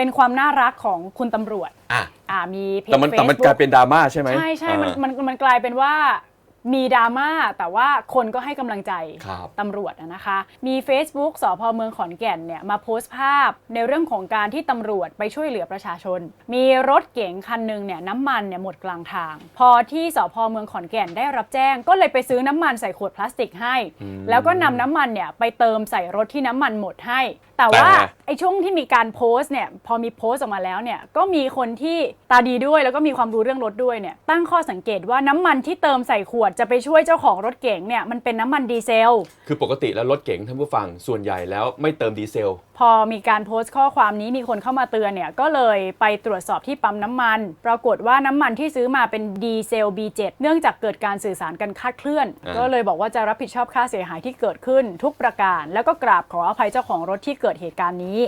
เป็นความน่ารักของคุณตำรวจอะ อ่ามีเพจแต่มันแต่มัน Facebook กลายเป็นดราม่าใช่ไหมใช่ใช่มันอ่า มันมันกลายเป็นว่า มีดราม่าแต่ว่าคนก็ให้กำลังใจครับตำรวจอะนะคะ มี Facebook สพเมืองขอนแก่นเนี่ยมาโพสต์ภาพในเรื่องของการที่ตำรวจไปช่วยเหลือประชาชน มีรถเก๋งคันหนึ่งเนี่ยน้ำมันเนี่ยหมดกลางทาง พอที่สพเมืองขอนแก่นได้รับแจ้ง ก็เลยไปซื้อน้ำมันใส่ขวดพลาสติกให้แล้วก็นำน้ำมันเนี่ยไปเติมใส่รถที่น้ำมันหมดให้ แต่ว่าแต่ ไอ้ช่วงที่มีการโพสต์เนี่ยพอมีโพสต์ออกมาแล้วเนี่ยก็มีคนที่ตาดีด้วยแล้วก็มีความรู้เรื่องรถด้วยเนี่ยตั้งข้อสังเกตว่าน้ำมันที่เติมใส่ขวดจะไปช่วยเจ้าของรถเก๋งเนี่ยมันเป็นน้ำมันดีเซล คือปกติแล้วรถเก๋งท่านผู้ฟังส่วนใหญ่แล้วไม่เติมดีเซล พอมีการโพสต์ข้อความนี้มีคนเข้ามาเตือนเนี่ยก็เลยไปตรวจสอบที่ปั๊มน้ำมัน ปรากฏว่าน้ำมันที่ซื้อมาเป็นดีเซล B7 เนื่องจากเกิดการสื่อสารกันคลาดเคลื่อน อ่า ก็เลยบอกว่าจะรับผิดชอบค่าเสียหายที่เกิดขึ้นทุกประการ แล้วก็กราบขออภัยเจ้าของรถที่เกิดเหตุการณ์นี้